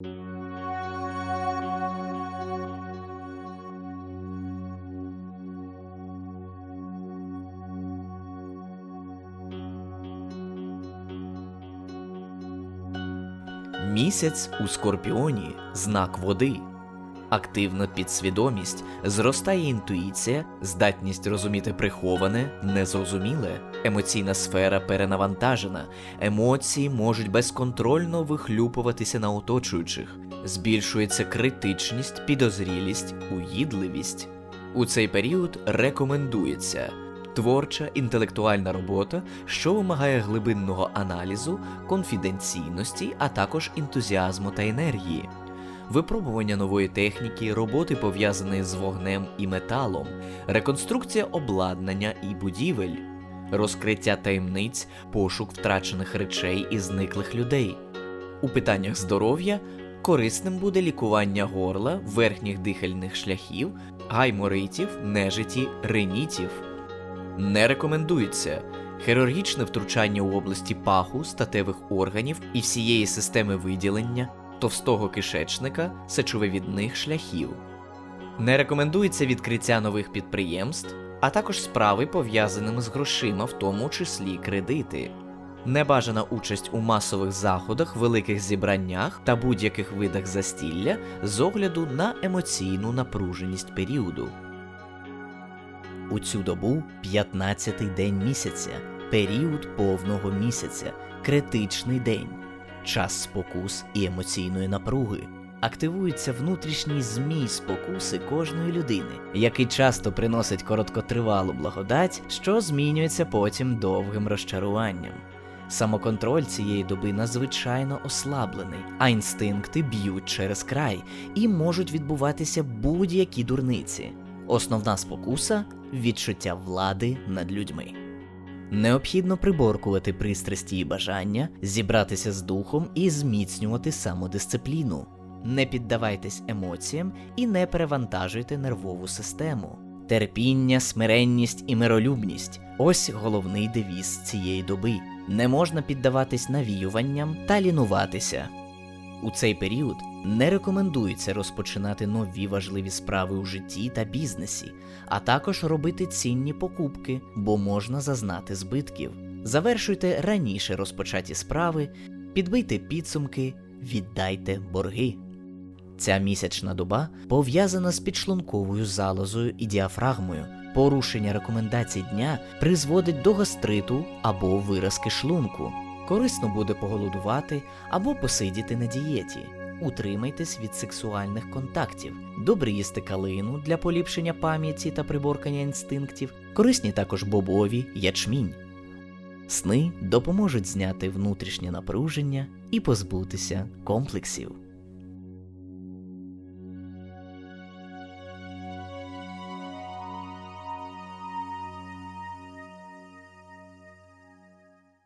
Місяць у Скорпіоні знак води. Активна підсвідомість, зростає інтуїція, здатність розуміти приховане, незрозуміле, емоційна сфера перенавантажена, емоції можуть безконтрольно вихлюпуватися на оточуючих, збільшується критичність, підозрілість, уїдливість. У цей період рекомендується творча інтелектуальна робота, що вимагає глибинного аналізу, конфіденційності, а також ентузіазму та енергії випробування нової техніки, роботи пов'язані з вогнем і металом, реконструкція обладнання і будівель, розкриття таємниць, пошук втрачених речей і зниклих людей. У питаннях здоров'я корисним буде лікування горла, верхніх дихальних шляхів, гайморитів, нежиті, ринітів. Не рекомендується хірургічне втручання у області паху, статевих органів і всієї системи виділення, товстого кишечника, сечовивідних шляхів. Не рекомендується відкриття нових підприємств, а також справи пов'язаними з грошима, в тому числі кредити. Небажана участь у масових заходах, великих зібраннях та будь-яких видах застілля з огляду на емоційну напруженість періоду. У цю добу 15-й день місяця, період повного місяця, критичний день, час спокус і емоційної напруги. Активується внутрішній змій спокуси кожної людини, який часто приносить короткотривалу благодать, що змінюється потім довгим розчаруванням. Самоконтроль цієї доби надзвичайно ослаблений, а інстинкти б'ють через край і можуть відбуватися будь-які дурниці. Основна спокуса відчуття влади над людьми. Необхідно приборкувати пристрасті і бажання, зібратися з духом і зміцнювати самодисципліну. Не піддавайтесь емоціям і не перевантажуйте нервову систему. Терпіння, смиренність і миролюбність ось головний девіз цієї доби. Не можна піддаватись навіюванням та лінуватися. У цей період не рекомендується розпочинати нові важливі справи у житті та бізнесі, а також робити цінні покупки, бо можна зазнати збитків. Завершуйте раніше розпочаті справи, підбийте підсумки, віддайте борги. Ця місячна доба пов'язана з підшлунковою залозою і діафрагмою. Порушення рекомендацій дня призводить до гастриту або виразки шлунку. Корисно буде поголодувати або посидіти на дієті. Утримайтесь від сексуальних контактів, добре їсти калину для поліпшення пам'яті та приборкання інстинктів, корисні також бобові, ячмінь. Сни допоможуть зняти внутрішнє напруження і позбутися комплексів.